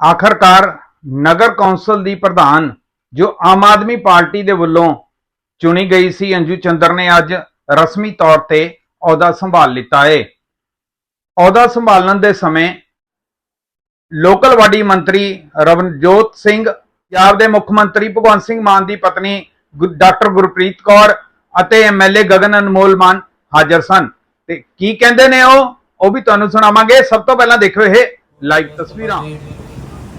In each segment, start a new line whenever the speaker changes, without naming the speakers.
ਆਖਰਕਾਰ ਨਗਰ ਕੌਂਸਲ ਦੀ ਪ੍ਰਧਾਨ ਜੋ ਆਮ ਆਦਮੀ ਪਾਰਟੀ ਦੇ ਵੱਲੋਂ ਚੁਣੀ ਗਈ ਸੀ ਅੰਜੂ ਚੰਦਰ ਨੇ ਅੱਜ ਰਸਮੀ ਤੌਰ ਤੇ ਅਹੁਦਾ ਸੰਭਾਲ ਲਿੱਤਾ ਹੈ ਅਹੁਦਾ ਸੰਭਾਲਣ ਦੇ ਸਮੇਂ ਲੋਕਲ ਬਾਡੀ ਮੰਤਰੀ ਰਵਨਜੋਤ ਸਿੰਘ, ਪੰਜਾਬ ਦੇ ਮੁੱਖ ਮੰਤਰੀ ਭਗਵੰਤ ਸਿੰਘ ਮਾਨ ਦੀ ਪਤਨੀ ਗੁ- ਡਾਕਟਰ ਗੁਰਪ੍ਰੀਤ ਕੌਰ ਅਤੇ ਐਮਐਲਏ ਗਗਨ ਅਨਮੋਲ ਮਾਨ ਹਾਜ਼ਰ ਸਨ। ਤੇ ਕੀ ਕਹਿੰਦੇ ਨੇ ਉਹ? ਉਹ ਵੀ ਤੁਹਾਨੂੰ ਸੁਣਾਵਾਂਗੇ। ਸਭ ਤੋਂ ਪਹਿਲਾਂ ਦੇਖੋ ਇਹ ਲਾਈਵ ਤਸਵੀਰਾਂ।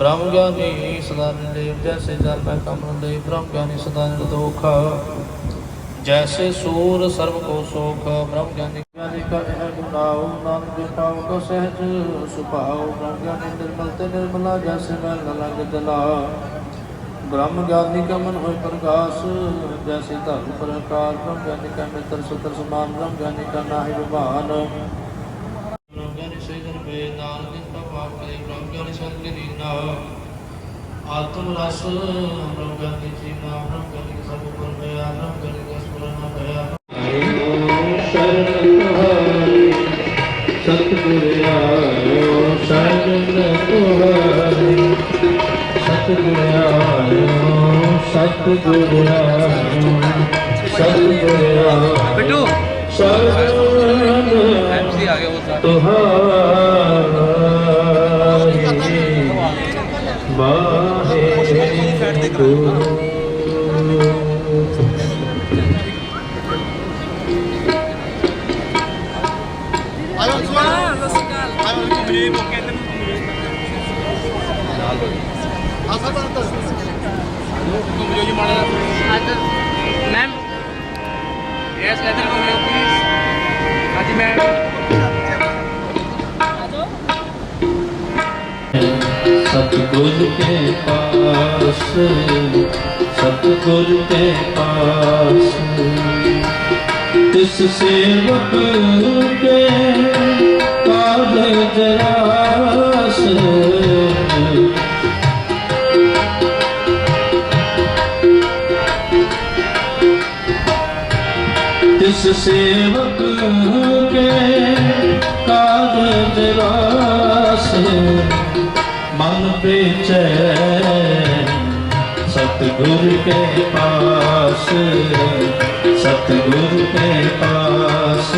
ਬ੍ਰਹਮ ਗਿਆਨੀ ਸਦਾ ਨਿਰਲੇਪ, ਜੈਸੇ ਜਲ ਮੈਂ ਕਮਲ ਦੇ ਬ੍ਰਹਮ ਗਿਆਨੀ ਸਦਾ ਨਿਰਦੋਖ ਜੈਸੇ ਸੂਰ ਸਰਬ ਕੋ ਸੋਖ, ਬ੍ਰਹਮ ਗਿਆਨੀ ਗਿਆਨੀ ਕਾ ਇਹ ਗੁਨਾਉ ਨਾਮ ਦੇ ਪਾਉ ਕੋ ਸਹਿਜ ਸੁਭਾਉ, ਬ੍ਰਹਮ ਗਿਆਨੀ ਨਿਰਮਲ ਤੇ ਨਿਰਮਲਾ, ਜੈਸੇ ਮੈਲ ਨ ਲਗ ਦਲਾ ਬ੍ਰਹਮ ਗਿਆਨੀ ਕਾ ਮਨ ਹੋਇ ਪ੍ਰਕਾਸ਼ ਜੈਸੇ ਧਰਮ ਪ੍ਰਕਾਰ, ਬ੍ਰਹਮ ਗਿਆਨੀ ਕਾ ਮਿੱਤਰ ਸੁਤਰ ਸਮਾਨ, ਬ੍ਰਹਮ ਗਿਆਨੀ ਕਾ ਨਾਹੀ ਵਿਭਾਨ। संत के दीना आत्म रस ब्रह्म ज्ञानी जीना ब्रह्म ज्ञानी के सब ऊपर भया ब्रह्म ज्ञानी का स्मरण भया सतगुर आयो शरण तुम्हारी सतगुर आयो सतगुर आयो सतगुर आयो
मैम इधर को प्लीज़ हाँ जी मैम
ਸਤਿਗੁਰ ਕੇ ਪਾਸ, ਸਤਿਗੁਰ ਕੇ ਪਾਸ। ਤਿਸ ਸੇਵਕ ਦੇ ਕਾਜ ਜਰਾਸ। ਤਿਸ ਸੇਵਕ ਕੇ ਕਾਜ ਜਰਾਸ। ਮਨ ਬੇਚੈਨ ਸਤਿਗੁਰ ਕੇ ਪਾਸ। ਸਤਿਗੁਰ ਕੇ ਪਾਸ।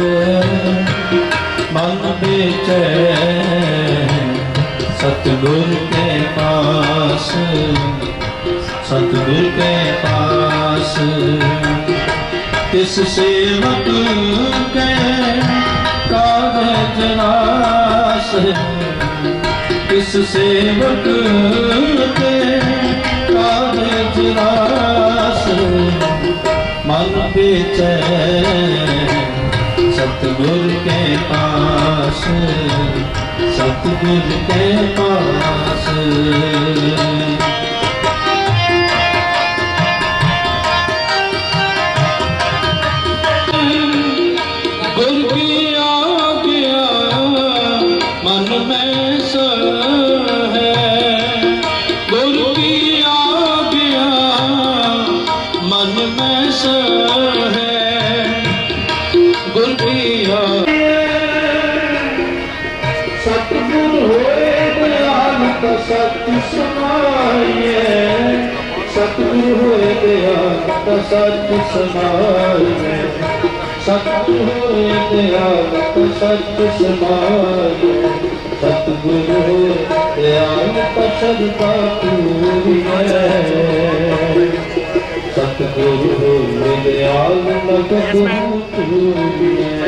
ਮਨ ਬੇਚੈਨ ਸਤਿਗੁਰ ਕੇ ਪਾਸ। ਸਤਿਗੁਰ ਕੇ ਪਾਸ। ਤਿਸ ਸੇਵਕ ਕੇ ਕਾਗਜ ਨਾਸ। ਤਿਸ ਸੇਵਕ ਤੇ ਕਾਰਜ ਰਾਸ? ਮਨ ਬੇਚੈਨ ਸਤਿਗੁਰ ਕੇ ਪਾਸ ਸਤਿਗੁਰ ਕੇ ਪਾਸ। ਸਤ ਸਮਾਈਐ ਸਤਿਗੁਰ ਹੋਏ ਦਿਆ ਤਾਂ ਸਤ ਸਮਾਈਐ ਸਤਿਗੁਰ ਹੋਏ ਦਿਆ ਤਾਂ ਸਤ ਸਮਾਈਐ ਸਤਿਗੁਰ ਹੋਏ ਦਿਆ ਤਾਂ ਸਦਕਾ ਪੂਰੀਐ ਸਤਿਗੁਰ ਹੋਏ ਦਿਆ ਤਾਂ ਸਤ ਪੂਰੀਐ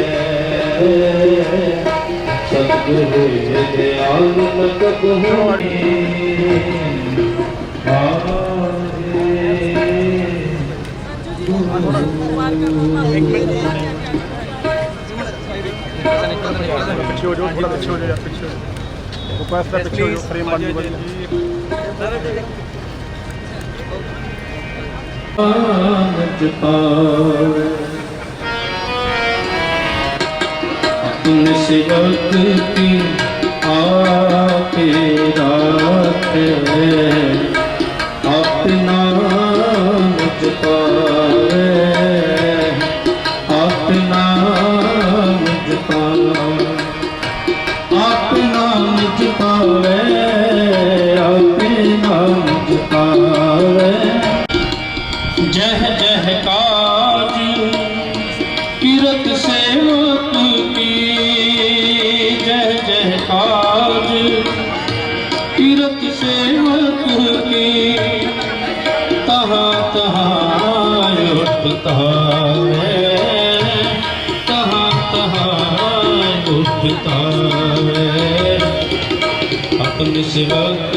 ਸਤਿਗੁਰੂ ਦਿਆਲ ਤਕ ਹੋਣੀ
ਪਿੱਛੇ ਹੋ ਜਾਓ ਥੋੜਾ ਪਿੱਛੇ ਹੋ ਜਾਓ ਯਾਰ ਪਿੱਛੇ ਉਹ ਪਾਸ ਦਾ ਪਿੱਛੇ ਹੋ ਜਾਓ ਫਰੇਮ ਬਣ ਜੂ
ਆਨੰਦ ਪਾਵੇ। अपने सेवक की आपे राखे अपना उठता है तहाँ तहाँ उठता है अपने सेवक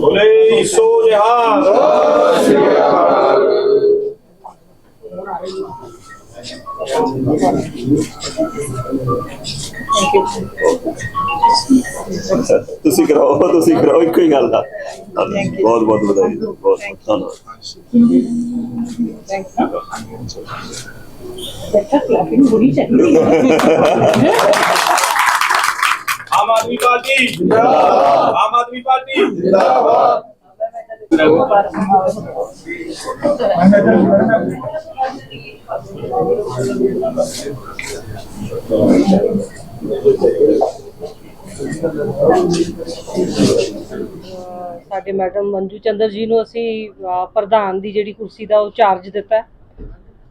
ਬੋਲੇ ਸੋ ਜਹਾਨ। ਤੁਸੀਂ ਕਰਾਓ ਤੁਸੀਂ ਕਰਾਓ ਇੱਕੋ ਹੀ ਗੱਲ ਦਾ ਬਹੁਤ ਬਹੁਤ ਵਧਾਈ ਬਹੁਤ ਬਹੁਤ ਧੰਨਵਾਦ।
ਆਮ ਆਦਮੀ ਪਾਰਟੀ ਜਿੰਦਾਬਾਦ। ਆਮ ਆਦਮੀ ਪਾਰਟੀ। ਜਿੰਦਾਬਾਦ।
ਸਾਡੇ ਮੈਡਮ ਮੰਜੂ ਚੰਦਰ ਜੀ ਨੂੰ ਅਸੀਂ ਪ੍ਰਧਾਨ ਦੀ ਜਿਹੜੀ ਕੁਰਸੀ ਦਾ ਉਹ ਚਾਰਜ ਦਿੱਤਾ ਹੈ।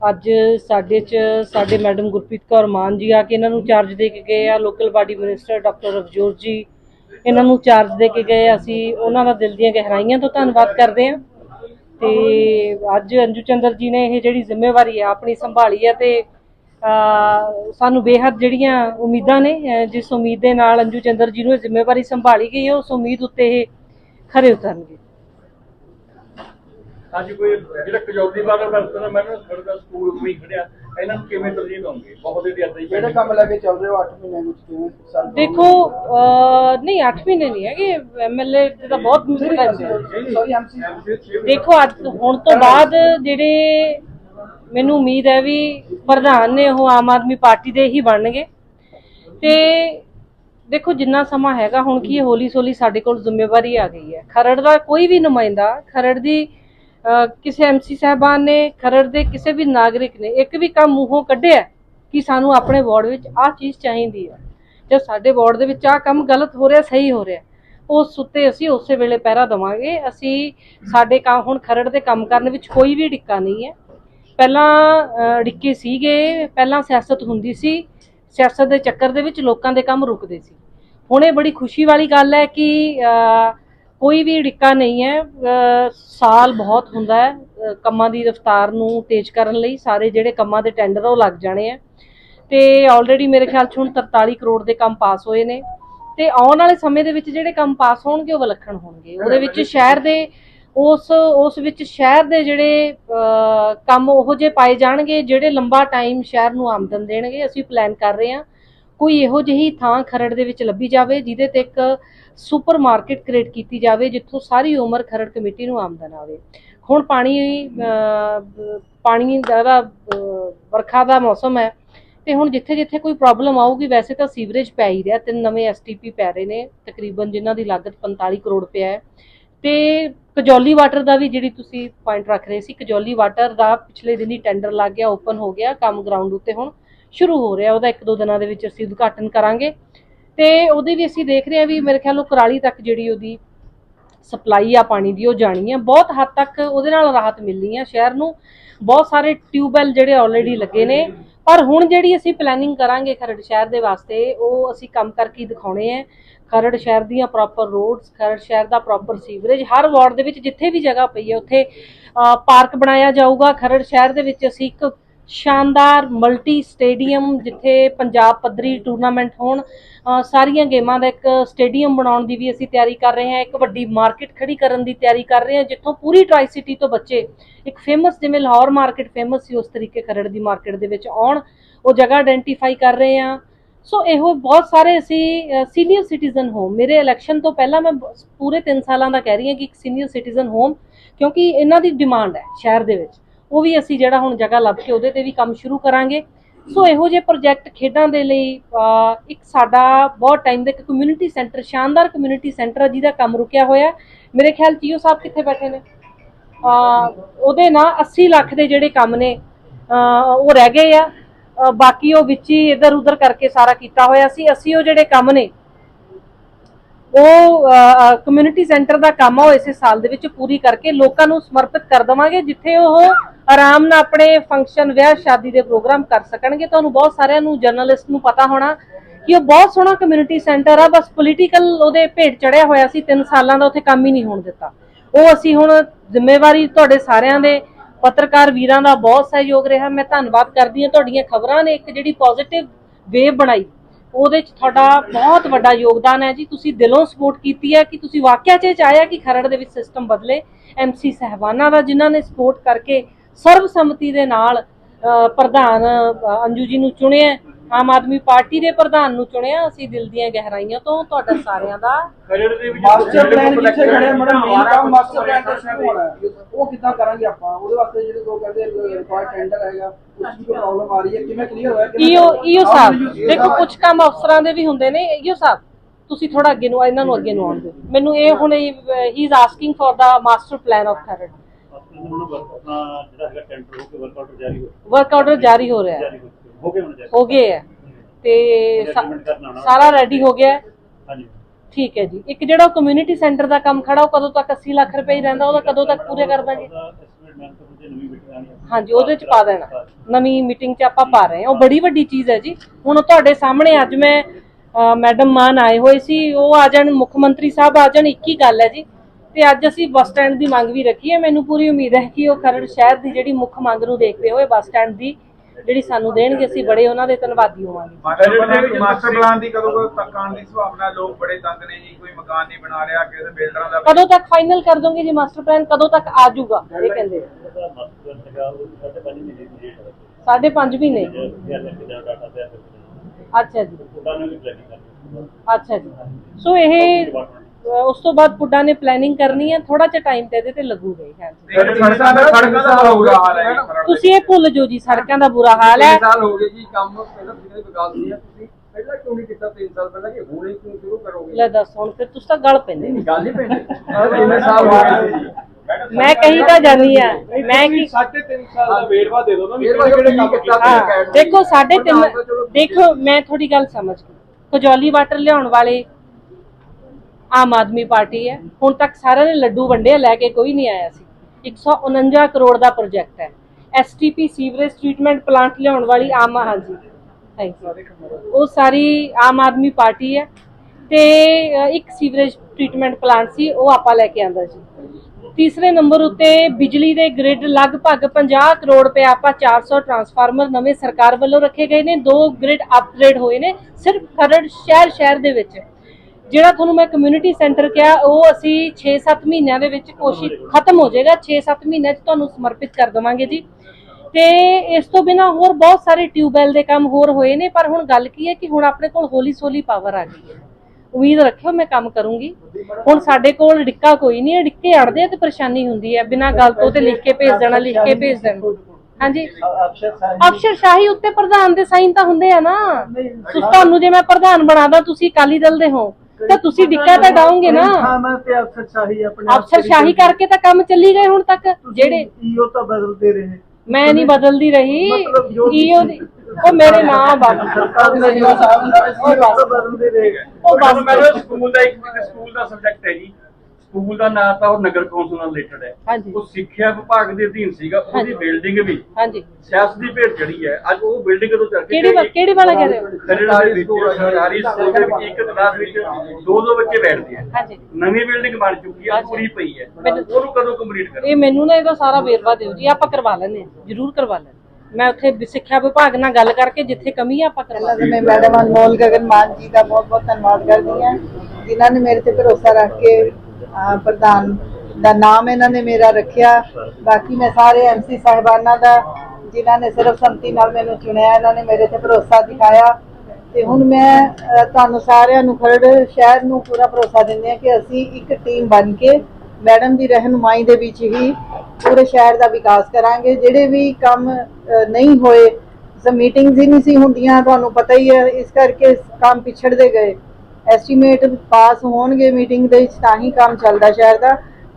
ਅੱਜ ਸਾਡੇ ਚ ਸਾਡੇ ਮੈਡਮ ਗੁਰਪ੍ਰੀਤ ਕੌਰ ਮਾਨ ਜੀ ਆ ਕੇ ਇਹਨਾਂ ਨੂੰ ਚਾਰਜ ਦੇ ਕੇ ਗਏ ਆ local body minister doctor Ravjot ji. ਇਹਨਾਂ ਨੂੰ ਚਾਰਜ ਦੇ ਕੇ ਗਏ, ਅਸੀਂ ਉਹਨਾਂ ਦਾ ਦਿਲ ਦੀਆਂ ਗਹਿਰਾਈਆਂ ਤੋਂ ਧੰਨਵਾਦ ਕਰਦੇ ਹਾਂ। ਤੇ ਅੱਜ ਅੰਜੂ ਚੰਦਰ ਜੀ ਨੇ ਇਹ ਜਿਹੜੀ ਜ਼ਿੰਮੇਵਾਰੀ ਆ ਆਪਣੀ ਸੰਭਾਲੀ ਹੈ ਤੇ ਸਾਨੂੰ ਬੇਹੱਦ ਜਿਹੜੀਆਂ ਉਮੀਦਾਂ ਨੇ ਜਿਸ ਉਮੀਦ ਦੇ ਨਾਲ ਅੰਜੂ ਚੰਦਰ ਜੀ ਨੂੰ ਇਹ ਜ਼ਿੰਮੇਵਾਰੀ ਸੰਭਾਲੀ ਗਈ ਹੈ ਉਸ ਉਮੀਦ ਉੱਤੇ ਇਹ ਖਰੇ ਉਤਰਨਗੇ।
ਅੱਜ ਕੋਈ ਜਿਹੜਾ ਕਜੌਲੀ ਵਾਲਾ ਵਰਤਦਾ ਮੈਨੂੰ ਖੜਦਾ ਸਕੂਲ ਵੀ ਖੜਿਆ। ਇਹਨਾਂ ਨੂੰ ਕਿਵੇਂ ਤਰਜੀਹ ਦਵਾਂਗੇ ਬਹੁਤ ਹੀ ਅੱਧੀ
ਜਿਹੜੇ ਕੰਮ ਲੈ ਕੇ ਚੱਲ ਰਹੇ ਹੋ 8 ਮਹੀਨਿਆਂ ਵਿੱਚ? ਕਿਵੇਂ ਸਰ
ਦੇਖੋ ਨਹੀਂ 8 ਮਹੀਨੇ ਨਹੀਂ ਹੈਗੇ। ਐਮਐਲਏ ਦਾ ਬਹੁਤ ਮੁਸ਼ਕਲ ਹੈ।
ਸੌਰੀ ਐਮਸੀ
ਦੇਖੋ ਅੱਜ ਹੁਣ ਤੋਂ ਬਾਅਦ ਜਿਹੜੇ ਮੈਨੂੰ ਉਮੀਦ ਹੈ ਵੀ ਪ੍ਰਧਾਨ ਨੇ ਉਹ ਆਮ ਆਦਮੀ ਪਾਰਟੀ ਦੇ ਹੀ ਬਣਨਗੇ। ਤੇ ਦੇਖੋ ਜਿੰਨਾ ਸਮਾਂ ਹੈਗਾ ਹੁਣ ਕੀ ਹੋਲੀ ਸੋਲੀ ਸਾਡੇ ਕੋਲ ਜ਼ਿੰਮੇਵਾਰੀ ਆ ਗਈ ਹੈ। ਖਰੜ ਦਾ ਕੋਈ ਵੀ ਨੁਮਾਇੰਦਾ ਖਰੜ ਦੀ ਕਿਸੇ ਐਮਸੀ ਸਾਹਿਬਾਨ ਨੇ, ਖਰੜ ਦੇ ਕਿਸੇ ਵੀ ਨਾਗਰਿਕ ਨੇ ਇੱਕ ਵੀ ਕੰਮ ਮੂੰਹੋਂ ਕੱਢਿਆ ਕਿ ਸਾਨੂੰ ਆਪਣੇ ਵਾਰਡ ਵਿੱਚ ਆਹ ਚੀਜ਼ ਚਾਹੀਦੀ ਹੈ ਜੇ ਸਾਡੇ ਵਾਰਡ ਦੇ ਵਿੱਚ ਆਹ ਕੰਮ ਗਲਤ ਹੋ ਰਿਹਾ, ਸਹੀ ਹੋ ਰਿਹਾ। ਉਸ ਉੱਤੇ ਅਸੀਂ ਉਸੇ ਵੇਲੇ ਪਹਿਰਾ ਦਵਾਂਗੇ। ਅਸੀਂ ਸਾਡੇ ਕੰਮ ਹੁਣ ਖਰੜ ਦੇ ਕੰਮ ਕਰਨ ਵਿੱਚ ਕੋਈ ਵੀ ਡਿੱਕਾ ਨਹੀਂ ਹੈ। ਪਹਿਲਾਂ ਡਿੱਕੇ ਸੀਗੇ। ਪਹਿਲਾਂ ਸਿਆਸਤ ਹੁੰਦੀ ਸੀ। ਸਿਆਸਤ ਦੇ ਚੱਕਰ ਦੇ ਵਿੱਚ ਲੋਕਾਂ ਦੇ ਕੰਮ ਰੁਕਦੇ ਸੀ। ਹੁਣ ਇਹ ਬੜੀ ਖੁਸ਼ੀ ਵਾਲੀ ਗੱਲ ਹੈ ਕਿ ਕੋਈ ਵੀ ਡਿੱਕਾ ਨਹੀਂ ਹੈ ਸਾਲ ਬਹੁਤ ਹੁੰਦਾ ਹੈ ਕੰਮਾਂ ਦੀ ਰਫ਼ਤਾਰ ਨੂੰ ਤੇਜ਼ ਕਰਨ ਲਈ ਸਾਰੇ ਜਿਹੜੇ ਕੰਮਾਂ ਦੇ ਟੈਂਡਰ ਉਹ ਲੱਗ ਜਾਣੇ ਆ। ਤੇ ਆਲਰੇਡੀ ਮੇਰੇ ਖਿਆਲ 'ਚ ਹੁਣ 43 ਕਰੋੜ ਦੇ ਕੰਮ ਪਾਸ ਹੋਏ ਨੇ। ਤੇ ਆਉਣ ਵਾਲੇ ਸਮੇਂ ਦੇ ਵਿੱਚ ਜਿਹੜੇ ਕੰਮ ਪਾਸ ਹੋਣਗੇ ਉਹ ਵਿਲੱਖਣ ਹੋਣਗੇ। ਉਹਦੇ ਵਿੱਚ ਸ਼ਹਿਰ ਦੇ ਉਸ ਉਸ ਵਿੱਚ ਸ਼ਹਿਰ ਦੇ ਜਿਹੜੇ ਕੰਮ ਉਹੋ ਜਿਹੇ ਪਾਏ ਜਾਣਗੇ ਜਿਹੜੇ ਲੰਬਾ ਟਾਈਮ ਸ਼ਹਿਰ ਨੂੰ ਆਮਦਨ ਦੇਣਗੇ ਅਸੀਂ ਪਲਾਨ ਕਰ ਰਹੇ ਹਾਂ। ਕੋਈ ਇਹੋ ਜਿਹੀ ਥਾਂ ਖਰੜ ਦੇ ਵਿੱਚ ਲੱਭੀ ਜਾਵੇ ਜਿਹਦੇ ਤੇ ਇੱਕ ਸੁਪਰ ਮਾਰਕੀਟ ਕ੍ਰੀਏਟ ਕੀਤੀ ਜਾਵੇ ਜਿੱਥੋਂ ਸਾਰੀ ਉਮਰ ਖਰੜ ਕਮੇਟੀ ਨੂੰ ਆਮਦਨ ਆਵੇ। ਹੁਣ ਪਾਣੀ ਪਾਣੀ ਦਾ ਵਰਖਾ ਦਾ ਮੌਸਮ ਹੈ ਤੇ ਹੁਣ ਜਿੱਥੇ ਜਿੱਥੇ ਕੋਈ ਪ੍ਰੋਬਲਮ ਆਊਗੀ ਵੈਸੇ ਤਾਂ ਸੀਵਰੇਜ ਪੈ ਹੀ ਰਿਹਾ, ਤਿੰਨ ਨਵੇਂ ਐਸਟੀਪੀ ਪੈ ਰਹੇ ਨੇ, ਤਕਰੀਬਨ ਜਿਨ੍ਹਾਂ ਦੀ ਲਾਗਤ 45 ਕਰੋੜ ਰੁਪਏ ਹੈ। ਤੇ ਕਜੌਲੀ ਵਾਟਰ ਦਾ ਵੀ ਜਿਹੜੀ ਤੁਸੀਂ ਪੁਆਇੰਟ ਰੱਖ ਰਹੇ ਸੀ, ਕਜੌਲੀ ਵਾਟਰ ਦਾ ਪਿਛਲੇ ਦਿਨੀ ਟੈਂਡਰ ਲੱਗ ਗਿਆ ਓਪਨ ਹੋ ਗਿਆ, ਕੰਮ ਗਰਾਊਂਡ ਉੱਤੇ ਹੁਣ ਸ਼ੁਰੂ ਹੋ ਰਿਹਾ ਉਹਦਾ ਇੱਕ ਦੋ ਦਿਨਾਂ ਦੇ ਵਿੱਚ ਅਸੀਂ ਉਦਘਾਟਨ ਕਰਾਂਗੇ। ਤੇ ਉਹਦੇ ਵੀ ਅਸੀਂ ਦੇਖ ਰਹੇ ਹਾਂ ਵੀ ਮੇਰੇ ਖਿਆਲ ਉਹ ਕੁਰਾਲੀ ਤੱਕ ਜਿਹੜੀ ਉਹਦੀ ਸਪਲਾਈ ਆ ਪਾਣੀ ਦੀ, ਉਹ ਜਾਣੀ ਹੈ ਬਹੁਤ ਹੱਦ ਤੱਕ ਉਹਦੇ ਨਾਲ ਰਾਹਤ ਮਿਲਣੀ ਆ ਸ਼ਹਿਰ ਨੂੰ। ਬਹੁਤ ਸਾਰੇ ਟਿਊਬਵੈਲ ਜਿਹੜੇ ਆਲਰੇਡੀ ਲੱਗੇ ਨੇ। ਪਰ ਹੁਣ ਜਿਹੜੀ ਅਸੀਂ ਪਲੈਨਿੰਗ ਕਰਾਂਗੇ ਖਰੜ ਸ਼ਹਿਰ ਦੇ ਵਾਸਤੇ, ਉਹ ਅਸੀਂ ਕੰਮ ਕਰਕੇ ਦਿਖਾਉਣੇ ਹੈ ਖਰੜ ਸ਼ਹਿਰ ਦੀਆਂ ਪ੍ਰੋਪਰ ਰੋਡਸ ਖਰੜ ਸ਼ਹਿਰ ਦਾ ਪ੍ਰੋਪਰ ਸੀਵਰੇਜ ਹਰ ਵਾਰਡ ਦੇ ਵਿੱਚ ਜਿੱਥੇ ਵੀ ਜਗ੍ਹਾ ਪਈ ਹੈ ਉੱਥੇ ਪਾਰਕ ਬਣਾਇਆ ਜਾਊਗਾ। ਖਰੜ ਸ਼ਹਿਰ ਦੇ ਵਿੱਚ ਅਸੀਂ ਇੱਕ ਸ਼ਾਨਦਾਰ ਮਲਟੀ ਸਟੇਡੀਅਮ ਜਿੱਥੇ ਪੰਜਾਬ ਪੱਧਰੀ ਟੂਰਨਾਮੈਂਟ ਹੋਣ ਸਾਰੀਆਂ ਗੇਮਾਂ ਦਾ ਇੱਕ ਸਟੇਡੀਅਮ ਬਣਾਉਣ ਦੀ ਵੀ ਅਸੀਂ ਤਿਆਰੀ ਕਰ ਰਹੇ ਹਾਂ, ਇੱਕ ਵੱਡੀ ਮਾਰਕੀਟ ਖੜੀ ਕਰਨ ਦੀ ਤਿਆਰੀ ਕਰ ਰਹੇ ਹਾਂ, ਜਿੱਥੋਂ ਪੂਰੀ ਟਰਾਈ ਸਿਟੀ ਤੋਂ ਬੱਚੇ ਇੱਕ ਫੇਮਸ ਜਿਵੇਂ ਲਾਹੌਰ ਮਾਰਕੀਟ ਫੇਮਸ ਸੀ, ਉਸ ਤਰੀਕੇ ਖਰੜ ਦੀ ਮਾਰਕੀਟ ਦੇ ਵਿੱਚ ਆਉਣ, ਉਹ ਜਗ੍ਹਾ ਆਇਡੈਂਟੀਫਾਈ ਕਰ ਰਹੇ ਹਾਂ। ਸੋ ਇਹੋ ਬਹੁਤ ਸਾਰੇ ਅਸੀਂ ਸੀਨੀਅਰ ਸਿਟੀਜ਼ਨ ਹੋਮ ਮੇਰੇ ਇਲੈਕਸ਼ਨ ਤੋਂ ਪਹਿਲਾਂ ਮੈਂ ਪੂਰੇ 3 ਸਾਲਾਂ ਦਾ ਕਹਿ ਰਹੀ ਹਾਂ ਕਿ ਇੱਕ ਸੀਨੀਅਰ ਸਿਟੀਜ਼ਨ ਹੋਮ ਕਿਉਂਕਿ ਇਹਨਾਂ ਦੀ ਡਿਮਾਂਡ ਹੈ ਸ਼ਹਿਰ ਦੇ ਵਿੱਚ। ਉਹ ਵੀ ਅਸੀਂ ਜਿਹੜਾ ਹੁਣ ਜਗ੍ਹਾ ਲੱਭ ਕੇ ਉਹਦੇ ਤੇ ਵੀ ਕੰਮ ਸ਼ੁਰੂ ਕਰਾਂਗੇ। ਸੋ ਇਹੋ ਜਿਹੇ ਪ੍ਰੋਜੈਕਟ ਖੇਡਾਂ ਦੇ ਲਈ ਇੱਕ ਸਾਡਾ ਬਹੁਤ ਟਾਈਮ ਦਾ ਇੱਕ ਕਮਿਊਨਿਟੀ ਸੈਂਟਰ ਸ਼ਾਨਦਾਰ ਕਮਿਊਨਿਟੀ ਸੈਂਟਰ ਹੈ ਜਿਹਦਾ ਕੰਮ ਰੁਕਿਆ ਹੋਇਆ। ਮੇਰੇ ਖਿਆਲ ਜੀਓ ਸਾਹਿਬ ਕਿੱਥੇ ਬੈਠੇ ਨੇ? ਉਹਦੇ ਨਾਲ 80 ਲੱਖ ਦੇ ਜਿਹੜੇ ਕੰਮ ਨੇ ਉਹ ਰਹਿ ਗਏ ਆ। ਬਾਕੀ ਉਹ ਵਿੱਚ ਹੀ ਇਧਰ ਉਧਰ ਕਰਕੇ ਸਾਰਾ ਕੀਤਾ ਹੋਇਆ ਸੀ। ਅਸੀਂ ਉਹ ਜਿਹੜੇ ਕੰਮ ਨੇ ਉਹ ਕਮਿਊਨਿਟੀ ਸੈਂਟਰ ਦਾ ਕੰਮ ਆ ਉਹ ਇਸੇ ਸਾਲ ਦੇ ਵਿੱਚ ਪੂਰੀ ਕਰਕੇ ਲੋਕਾਂ ਨੂੰ ਸਮਰਪਿਤ ਕਰ ਦਵਾਂਗੇ, ਜਿੱਥੇ ਉਹ ਆਰਾਮ ਨਾਲ ਆਪਣੇ ਫੰਕਸ਼ਨ ਵਿਆਹ, ਸ਼ਾਦੀ ਦੇ ਪ੍ਰੋਗਰਾਮ ਕਰ ਸਕਣਗੇ। ਤੁਹਾਨੂੰ ਬਹੁਤ ਸਾਰਿਆਂ ਨੂੰ ਜਰਨਲਿਸਟ ਨੂੰ ਪਤਾ ਹੋਣਾ ਕਿ ਉਹ ਬਹੁਤ ਸੋਹਣਾ ਕਮਿਊਨਿਟੀ ਸੈਂਟਰ ਆ, ਬਸ ਪੋਲੀਟੀਕਲ ਉਹਦੇ ਭੇਟ ਚੜਿਆ ਹੋਇਆ ਸੀ 3 ਸਾਲਾਂ ਦਾ ਉੱਥੇ ਕੰਮ ਹੀ ਨਹੀਂ ਹੋਣ ਦਿੱਤਾ। ਉਹ ਅਸੀਂ ਹੁਣ ਜ਼ਿੰਮੇਵਾਰੀ ਤੁਹਾਡੇ ਸਾਰਿਆਂ ਦੇ, ਪੱਤਰਕਾਰ ਵੀਰਾਂ ਦਾ ਬਹੁਤ ਸਹਿਯੋਗ ਰਿਹਾ। ਮੈਂ ਧੰਨਵਾਦ ਕਰਦੀ ਹਾਂ ਤੁਹਾਡੀਆਂ ਖਬਰਾਂ ਨੇ ਇੱਕ ਜਿਹੜੀ ਪੋਜ਼ਿਟਿਵ ਵੇਵ ਬਣਾਈ। ਉਹਦੇ ਚ ਤੁਹਾਡਾ ਬਹੁਤ ਵੱਡਾ ਯੋਗਦਾਨ ਹੈ ਜੀ। ਤੁਸੀਂ ਦਿਲੋਂ ਸਪੋਰਟ ਕੀਤੀ ਹੈ ਕਿ ਤੁਸੀਂ ਵਾਕਿਆ ਚ ਇਹ ਚਾਹਿਆ ਕਿ ਖਰੜ ਦੇ ਵਿੱਚ ਸਿਸਟਮ ਬਦਲੇ। ਐਮਸੀ ਸਹਿਬਾਨਾਂ ਦਾ ਜਿਨ੍ਹਾਂ ਨੇ ਸਪੋਰਟ ਕਰਕੇ ਸਰਬਸੰਮਤੀ ਦੇ ਨਾਲ ਪ੍ਰਧਾਨ ਅੰਜੂ ਜੀ ਨੂੰ ਚੁਣਿਆ। ਆਮ ਆਦਮੀ ਪਾਰਟੀ ਦੇ ਪ੍ਰਧਾਨ ਨੂੰ ਚੁਣਿਆ ਅਸੀਂ ਦਿਲ ਦੀਆਂ ਗਹਿਰਾਈਆਂ ਤੋਂ ਤੁਹਾਡਾ ਸਾਰਿਆਂ ਦਾ
ਮਾਸਟਰ ਪਲਾਨ ਜਿੱਥੇ ਖੜਿਆ ਮੈਡਮ ਮੇਨ ਕੰਮ ਮਾਸਟਰ ਪਲਾਨ ਤੇ ਸ਼ੁਰੂ ਹੋਣਾ ਹੈ ਉਹ ਕਿੱਦਾਂ ਕਰਾਂਗੇ ਆਪਾਂ? ਉਹਦੇ ਵਾਸਤੇ ਜਿਹੜੇ ਲੋਕ ਕਹਿੰਦੇ ਰਿਕਾਰਡ ਟੈਂਡਰ ਹੈਗਾ ਉਸ ਦੀ ਕੋਈ ਪ੍ਰੋਬਲਮ ਆ ਰਹੀ ਹੈ? ਕਿਵੇਂ ਕਲੀਅਰ ਹੋਇਆ ਕਿਵੇਂ
ਈਓ
ਕਰਾਂਗੇ?
ਈਓ
ਆਮ
ਸਾਹਿਬ
use-
ਦੇਖੋ ਕੁਝ ਕੰਮ ਅਫਸਰਾਂ ਦੇ ਵੀ ਹੁੰਦੇ ਨੇ। ਈਓ ਸਾਹਿਬ ਤੁਸੀਂ ਥੋੜਾ ਅੱਗੇ ਨੂੰ ਇਹਨਾਂ ਨੂੰ ਅੱਗੇ ਨੂੰ ਆਉਣ ਦਿਓ। ਮੈਨੂੰ ਇਹ ਹੁਣ he is asking for the master plan of Kharar work order ਜਾਰੀ ਹੋ ਰਿਹਾ ਹੈ। ਹੋ ਗਏ ਹੈ ਤੇ ਸਾ- ਸਾਰਾ ਰੈਡੀ ਹੋ ਗਿਆ। ਹੈ ਠੀਕ ਹੈ ਜੀ। ਇੱਕ ਜਿਹੜਾ ਕਮਿਊਨਿਟੀ ਸੈਂਟਰ ਦਾ ਕੰਮ ਖੜਾ ਉਹ ਕਦੋਂ ਤੱਕ 80 ਲੱਖ ਰੁਪਏ ਹੀ ਰਹਿੰਦਾ? ਉਹਦਾ ਕਦੋਂ ਤੱਕ ਪੂਰੇ ਕਰ ਦਾਂਗੇ ਹਾਂਜੀ ਉਹਦੇ ਚ ਪਾ ਦੇਣਾ। ਨਵੀਂ ਮੀਟਿੰਗ ਚ ਆਪਾਂ ਪਾ ਰਹੇ ਹਾਂ। ਉਹ ਬੜੀ ਵੱਡੀ ਚੀਜ਼ ਹੈ ਜੀ। ਹੁਣ ਤੁਹਾਡੇ ਸਾਹਮਣੇ ਅੱਜ ਮੈਂ ਅ, ਮੈਡਮ ਮਾਨ ਆਏ ਹੋਏ ਸੀ। ਉਹ ਆ ਜਾਣ ਮੁੱਖ ਮੰਤਰੀ ਸਾਹਿਬ ਆ ਜਾਣ ਇੱਕ ਹੀ ਗੱਲ ਹੈ ਜੀ। ਤੇ ਅੱਜ ਅਸੀਂ ਬੱਸ ਸਟੈਂਡ ਦੀ ਮੰਗ ਵੀ ਰੱਖੀ ਹੈ। ਮੈਨੂੰ ਪੂਰੀ ਉਮੀਦ ਹੈ ਕਿ ਉਹ ਖਰੜ ਸ਼ਹਿਰ ਦੀ ਜਿਹੜੀ ਮੁੱਖ ਮੰਗ ਨੂੰ ਦੇਖਦੇ ਹੋਏ ਬੱਸ ਸਟੈਂਡ ਦੀ ਜਿਹੜੀ ਸਾਨੂੰ ਦੇਣਗੇ ਅਸੀਂ ਬੜੇ ਉਹਨਾਂ ਦੇ ਧੰਨਵਾਦੀ ਹੋਵਾਂਗੇ।
ਮਾਸਟਰ ਪਲਾਨ ਮਾਸਟਰ ਪਲਾਨ ਦੀ ਕਦੋਂ ਤੱਕ ਆਉਣ ਦੀ ਸੰਭਾਵਨਾ? ਲੋਕ ਬੜੇ ਤੰਗ ਨੇ ਜੀ ਕੋਈ ਮਕਾਨ ਨਹੀਂ ਬਣਾ ਰਿਹਾ ਕਿਸੇ ਬਿਲਡਰਾਂ ਦਾ
ਕਦੋਂ ਤੱਕ ਫਾਈਨਲ ਕਰ ਦੋਗੇ ਜੀ ਮਾਸਟਰ ਪਲਾਨ ਕਦੋਂ ਤੱਕ ਆ ਜਾਊਗਾ? ਇਹ ਕਹਿੰਦੇ ਸਾਢੇ ਪੰਜ ਮਹੀਨੇ। ਅੱਛਾ ਜੀ। ਅੱਛਾ ਜੀ। ਸੋ ਇਹ ਉਸ ਤੋਂ ਬਾਅਦ ਪੁੱਡਾ ਨੇ ਪਲੈਨਿੰਗ ਕਰਨੀ ਹੈ ਥੋੜਾ ਜਿਹਾ ਟਾਈਮ ਤੇ ਇਹਦੇ ਤੇ ਲੱਗੂਗਾ ਹੀ ਹਾਂਜੀ
ਸੜਕਾਂ ਦਾ ਸੜਕਾਂ ਦਾ ਬੜਾ ਬੁਰਾ ਹਾਲ ਹੈ ਜੀ ਖਰੜ ਦੇ।
ਤੁਸੀਂ ਇਹ ਭੁੱਲ ਜਾਓ ਜੀ ਸੜਕਾਂ ਦਾ ਬੁਰਾ ਹਾਲ ਹੈ।
ਸਾਲ ਹੋ ਗਏ ਜੀ ਕੰਮ ਪਹਿਲਾਂ ਕਿਹਨੇ ਵਿਕਾਸ ਨਹੀਂ ਹੈ ਤੁਸੀਂ ਪਹਿਲਾਂ ਕਿਉਂ ਨਹੀਂ ਕੀਤਾ 3 ਸਾਲ ਪਹਿਲਾਂ ਕਿ ਹੁਣੇ ਕਿਉਂ ਸ਼ੁਰੂ ਕਰੋਗੇ?
ਲੈ ਦੱਸ ਹੁਣ ਫਿਰ ਤੁਸੀਂ ਤਾਂ ਗਲ ਪੈਂਦੇ ਨੇ।
ਗੱਲ ਹੀ ਪੈਂਦੀ ਕਿੰਨੇ ਸਾਲ ਹੋ ਗਏ ਜੀ।
ਮੈਂ ਕਹੀ ਤਾਂ ਜਾਨੀ ਆ ਮੈਂ ਕੀ
ਸਾਢੇ 3 ਸਾਲ ਦਾ ਵੇਰਵਾ ਦੇ ਦਿਓ ਨਾ ਵੀ ਕਿਹੜੇ ਕਿਹੜੇ ਕੰਮ
ਕੀਤਾ
ਹਾਂ। ਦੇਖੋ ਸਾਡੇ ਤਿੰਨ ਦੇਖੋ ਮੈਂ ਥੋੜੀ ਗੱਲ ਸਮਝ ਗਈ। ਕਜੌਲੀ ਵਾਟਰ ਲਿਆਉਣ ਵਾਲੇ ਆਮ ਆਦਮੀ ਪਾਰਟੀ ਹੈ। ਹੁਣ ਤੱਕ ਸਾਰਿਆਂ ਨੇ ਲੱਡੂ ਵੰਡੇ ਲੈ ਕੇ ਕੋਈ ਨਹੀਂ ਆਇਆ ਸੀ। 149 ਕਰੋੜ ਦਾ ਪ੍ਰੋਜੈਕਟ ਹੈ। ਐਸਟੀਪੀ ਸੀਵਰੇਜ ਟ੍ਰੀਟਮੈਂਟ ਪਲਾਂਟ ਲਿਆਉਣ ਵਾਲੀ ਆਮ ਹਾਂਜੀ। ਥੈਂਕ ਯੂ ਉਹ ਸਾਰੀ ਆਮ ਆਦਮੀ ਪਾਰਟੀ ਹੈ। ਤੇ ਇੱਕ ਸੀਵਰੇਜ ਟ੍ਰੀਟਮੈਂਟ ਪਲਾਂਟ ਸੀ, ਉਹ ਆਪਾਂ ਲੈ ਕੇ ਆਂਦਾ ਜੀ ਤੀਸਰੇ ਨੰਬਰ ਉੱਤੇ ਬਿਜਲੀ ਦੇ ਗ੍ਰਿਡ ਲਗਭਗ 50 ਕਰੋੜ ਰੁਪਏ ਆਪਾਂ 400 ਟਰਾਂਸਫਾਰਮਰ ਨਵੇਂ ਸਰਕਾਰ ਵੱਲੋਂ ਰੱਖੇ ਗਏ ਨੇ। ਦੋ ਗ੍ਰਿਡ ਅਪਗ੍ਰੇਡ ਹੋਏ ਨੇ, ਸਿਰਫ ਖਰੜ ਸ਼ਹਿਰ ਸ਼ਹਿਰ ਦੇ ਵਿੱਚ। ਜਿਹੜਾ ਤੁਹਾਨੂੰ ਮੈਂ ਕਮਿਊਨਿਟੀ ਸੈਂਟਰ ਕਿਹਾ ਉਹ ਅਸੀਂ 6-7 ਮਹੀਨਿਆਂ ਦੇ ਵਿੱਚ ਕੋਸ਼ਿਸ਼ ਖਤਮ ਹੋ ਜਾਏਗਾ। 6-7 ਮਹੀਨਿਆਂ 'ਚ ਤੁਹਾਨੂੰ ਸਮਰਪਿਤ ਕਰ ਦਵਾਂਗੇ ਜੀ। ਤੇ ਇਸ ਤੋਂ ਬਿਨਾ ਹੋਰ ਬਹੁਤ ਸਾਰੇ ਟਿਊਬਵੈਲ ਦੇ ਕੰਮ ਹੋਰ ਹੋਏ ਨੇ ਪਰ ਹੁਣ ਗੱਲ ਕੀ ਹੈ ਕਿ ਹੁਣ ਆਪਣੇ ਕੋਲ ਹੌਲੀ ਸੋਲੀ ਪਾਵਰ ਆ ਗਈ ਹੈ। ਉਮੀਦ ਰੱਖਿਓ ਮੈਂ ਕੰਮ ਕਰੂੰਗੀ। ਹੁਣ ਸਾਡੇ ਕੋਲ ਡਿੱਕਾ ਕੋਈ ਨਹੀਂ ਹੈ ਡਿੱਕੇ ਅੜਦੇ ਤੇ ਪਰੇਸ਼ਾਨੀ ਹੁੰਦੀ ਹੈ। ਬਿਨਾਂ ਗੱਲ ਤੋਂ ਤੇ ਲਿਖ ਕੇ ਭੇਜ ਦੇਣਾ ਲਿਖ ਕੇ ਭੇਜ ਦੇਣਾ। ਹਾਂਜੀ। ਅਫਸਰ ਸ਼ਾਹੀ ਉੱਤੇ ਪ੍ਰਧਾਨ ਦੇ ਸਾਈਨ ਤਾਂ ਹੁੰਦੇ ਆ ਨਾ। ਤੁਹਾਨੂੰ ਜੇ ਮੈਂ ਪ੍ਰਧਾਨ ਬਣਾਦਾ ਤੁਸੀਂ ਕਾਲੀ ਦਲ ਦੇ ਹੋ। ਤਾਂ ਤੁਸੀਂ ਡਿੱਕਾ ਤਾਂ ਡਾਉਂਗੇ ਨਾ।
ਮੈਂ ਤੇ ਅਫਸਰ ਸ਼ਾਹੀ ਆਪਣੇ
ਅਫਸਰ ਸ਼ਾਹੀ ਕਰਕੇ ਤਾਂ ਕੰਮ ਚੱਲੀ ਗਏ ਹੁਣ ਤੱਕ ਜਿਹੜੇ
ਈਓ ਤਾਂ ਬਦਲਦੇ ਰਹੇ।
ਮੈਂ ਨਹੀਂ ਬਦਲਦੀ ਰਹੀ। ਈਓ ਉਹ ਮੇਰੇ ਨਾਮ ਬਾਬੂ
ਸਰਕਾਰ ਦੇ ਸਾਹਿਬ
ਉਹ
ਬਦਲਦੇ ਰਹੇ।
ਉਹ ਬਸ।
ਮੈਡਮ ਸਕੂਲ ਦਾ ਇੱਕ ਸਕੂਲ ਦਾ ਸਬਜੈਕਟ ਹੈ ਜੀ। ਸਕੂਲ ਦਾ ਨਾਂ ਤਾਂ ਉਹ ਨਗਰ ਕੌਂਸਲ ਨਾਲ ਰਿਲੇਟਡ ਹੈ।
ਹਾਂਜੀ।
ਉਹ ਸਿੱਖਿਆ ਵਿਭਾਗ ਦੇ ਅਧੀਨ ਸੀਗਾ ਉਹਦੀ। ਬਿਲਡਿੰਗ ਵੀ।
ਹਾਂਜੀ।
ਸਿਆਸਤ ਦੀ ਭੇਟ ਚੜੀ ਹੈ ਅੱਜ ਉਹ ਬਿਲਡਿੰਗ ਤੋਂ ਚੱਲ ਕੇ
ਕਿਹੜੀ ਕਿਹੜੀ ਵਾਲਾ ਕਹਿ ਰਹੇ ਹੋ?
ਖਰੜ ਦੇ ਵਿੱਚ ਸਰਕਾਰੀ ਸਕੂਲ ਦੇ ਵਿੱਚ ਇੱਕ ਕਲਾਸ ਵਿੱਚ ਦੋ ਦੋ ਬੱਚੇ ਬੈਠਦੇ ਆ।
ਹਾਂਜੀ।
ਨਵੀਂ ਬਿਲਡਿੰਗ ਬਣ ਚੁੱਕੀ ਹੈ ਪੂਰੀ ਪਈ ਹੈ। ਉਹਨੂੰ ਕਦੋਂ ਕੰਪਲੀਟ ਕਰਨਾ
ਇਹ ਮੈਨੂੰ ਨਾ ਇਹਦਾ ਸਾਰਾ ਵੇਰਵਾ ਦਿਓ ਜੀ ਆਪਾਂ ਕਰਵਾ ਲੈਂਦੇ ਹਾਂ ਜ਼ਰੂਰ ਕਰਵਾ ਲੈਂਦੇ ਮੈਂ ਉੱਥੇ ਸਿੱਖਿਆ ਵਿਭਾਗ ਨਾਲ ਗੱਲ ਕਰਕੇ ਜਿੱਥੇ ਕਮੀ ਆ ਆਪਾਂ ਕਰਵਾ
ਪਹਿਲਾਂ ਤਾਂ ਮੈਂ ਮੈਡਮ ਅਨਮੋਲ ਗਗਨ ਮਾਨ ਜੀ ਦਾ ਬਹੁਤ ਬਹੁਤ ਧੰਨਵਾਦ ਕਰਦੀ ਹਾਂ ਜਿਨ੍ਹਾਂ ਨੇ ਮੇਰੇ ਤੇ ਭਰੋਸਾ ਰੱਖ ਕੇ ਪ੍ਰਧਾਨ ਦਾ ਨਾਮ ਇਹਨਾਂ ਨੇ ਮੇਰਾ ਰੱਖਿਆ। ਬਾਕੀ ਮੈਂ ਸਾਰੇ ਐਮਸੀ ਸਾਹਿਬਾਨਾਂ ਦਾ ਜਿਨ੍ਹਾਂ ਨੇ ਸਰਬਸੰਮਤੀ ਨਾਲ ਮੈਨੂੰ ਚੁਣਿਆ ਇਹਨਾਂ ਨੇ ਮੇਰੇ ਤੇ ਭਰੋਸਾ ਦਿਖਾਇਆ। ਤੇ ਹੁਣ ਮੈਂ ਤੁਹਾਨੂੰ ਸਾਰਿਆਂ ਨੂੰ ਖਰੜ ਸ਼ਹਿਰ ਨੂੰ ਪੂਰਾ ਭਰੋਸਾ ਦਿੰਦੇ ਹਾਂ ਕਿ ਅਸੀਂ ਇੱਕ ਟੀਮ ਬਣ ਕੇ ਮੈਡਮ ਦੀ ਰਹਿਨੁਮਾਈ ਦੇ ਵਿੱਚ ਹੀ ਪੂਰੇ ਸ਼ਹਿਰ ਦਾ ਵਿਕਾਸ ਕਰਾਂਗੇ। ਜਿਹੜੇ ਵੀ ਕੰਮ ਅਹ, ਨਹੀਂ ਹੋਏ ਸੋ ਮੀਟਿੰਗਸ ਹੀ ਨਹੀਂ ਸੀ ਹੁੰਦੀਆਂ ਤੁਹਾਨੂੰ ਪਤਾ ਹੀ ਹੈ ਇਸ ਕਰਕੇ ਕੰਮ ਪਿਛੜਦੇ ਗਏ। ਐਸਟੀਮੇਟ ਪਾਸ ਹੋਣਗੇ ਮੀਟਿੰਗ ਦੇ ਵਿੱਚ ਤਾਂ ਹੀ ਕੰਮ ਚੱਲਦਾ ਸ਼ਹਿਰ ਦਾ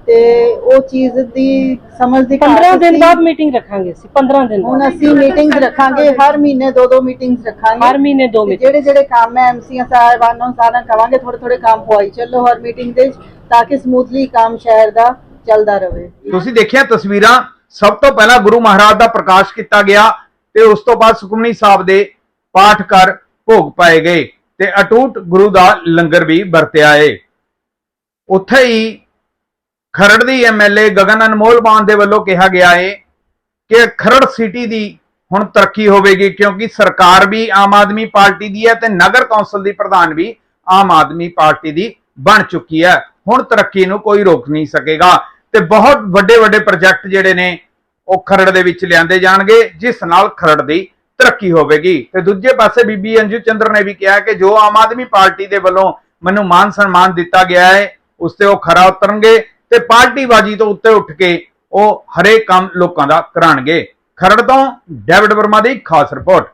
ਤੇ ਉਹ ਚੀਜ਼ ਦੀ ਸਮਝ ਦੀ ਘਾਟ
15 ਦਿਨ। ਬਾਅਦ ਮੀਟਿੰਗ ਰੱਖਾਂਗੇ ਅਸੀਂ 15 ਦਿਨ
ਹੁਣ ਅਸੀਂ ਮੀਟਿੰਗਸ ਰੱਖਾਂਗੇ ਹਰ ਮਹੀਨੇ ਦੋ ਦੋ ਮੀਟਿੰਗਸ ਰੱਖਾਂਗੇ
ਹਰ ਮਹੀਨੇ ਦੋ
ਤੇ
meeting।
ਜਿਹੜੇ ਜਿਹੜੇ ਕੰਮ ਹੈ ਐਮਸੀਆਂ ਸਾਹਿਬਾਨਾਂ ਨੂੰ ਸਾਰਿਆਂ ਕਵਾਂਗੇ ਥੋੜੇ ਥੋੜੇ ਕੰਮ ਪਵਾਈ ਚੱਲੋ ਹਰ ਮੀਟਿੰਗ ਦੇ ਵਿੱਚ ਤਾਂ ਕਿ ਸਮੂਥਲੀ ਕੰਮ ਸ਼ਹਿਰ ਦਾ ਚੱਲਦਾ ਰਹੇ
ਤੁਸੀਂ ਦੇਖਿਆ ਤਸਵੀਰਾਂ ਸਭ ਤੋਂ ਪਹਿਲਾਂ ਗੁਰੂ ਮਹਾਰਾਜ ਦਾ ਪ੍ਰਕਾਸ਼ ਕੀਤਾ ਗਿਆ ਤੇ ਉਸ ਤੋਂ ਬਾਅਦ ਸੁਖਮਨੀ ਸਾਹਿਬ ਦੇ ਪਾਠ ਕਰ ਭੋਗ ਪਾਏ ਗਏ ਤੇ ਅਟੂਟ ਗੁਰੂ ਦਾ ਲੰਗਰ ਵੀ ਵਰਤਿਆ ਏ। ਉੱਥੇ ਹੀ ਖਰੜ ਦੀ ਐਮਐਲਏ ਗਗਨ ਅਨਮੋਲ ਮਾਨ ਦੇ ਵੱਲੋਂ ਕਿਹਾ ਗਿਆ ਏ ਕਿ ਖਰੜ ਸਿਟੀ ਦੀ ਹੁਣ ਤਰੱਕੀ ਹੋਵੇਗੀ ਕਿਉਂਕਿ ਸਰਕਾਰ ਵੀ ਆਮ ਆਦਮੀ ਪਾਰਟੀ ਦੀ ਹੈ ਤੇ ਨਗਰ ਕੌਂਸਲ ਦੀ ਪ੍ਰਧਾਨ ਵੀ ਆਮ ਆਦਮੀ ਪਾਰਟੀ ਦੀ ਬਣ ਚੁੱਕੀ ਹੈ। ਹੁਣ ਤਰੱਕੀ ਨੂੰ ਕੋਈ ਰੋਕ ਨਹੀਂ ਸਕੇਗਾ ਤੇ ਬਹੁਤ ਵੱਡੇ ਵੱਡੇ ਪ੍ਰੋਜੈਕਟ ਜਿਹੜੇ ਨੇ ਉਹ ਖਰੜ ਦੇ ਵਿੱਚ ਲਿਆਂਦੇ ਜਾਣਗੇ, ਜਿਸ ਨਾਲ ਖਰੜ ਦੀ ਤਰੱਕੀ ਹੋਵੇਗੀ। ਤੇ ਦੂਜੇ ਪਾਸੇ ਬੀਬੀ ਅੰਜੂ ਚੰਦਰ ਨੇ ਵੀ ਕਿਹਾ ਕਿ ਜੋ ਆਮ ਆਦਮੀ ਪਾਰਟੀ ਦੇ ਵੱਲੋਂ ਮੈਨੂੰ ਮਾਨ ਸਨਮਾਨ ਦਿੱਤਾ ਗਿਆ ਹੈ, ਉਸ ਤੇ ਉਹ ਖਰਾ ਉਤਰਨਗੇ ਤੇ ਪਾਰਟੀਬਾਜ਼ੀ ਤੋਂ ਉੱਤੇ ਉੱਠ ਕੇ ਉਹ ਹਰੇਕ ਕੰਮ ਲੋਕਾਂ ਦਾ ਕਰਾਣਗੇ। ਖਰੜ ਤੋਂ ਡੇਵਿਡ ਵਰਮਾ ਦੀ ਖਾਸ ਰਿਪੋਰਟ।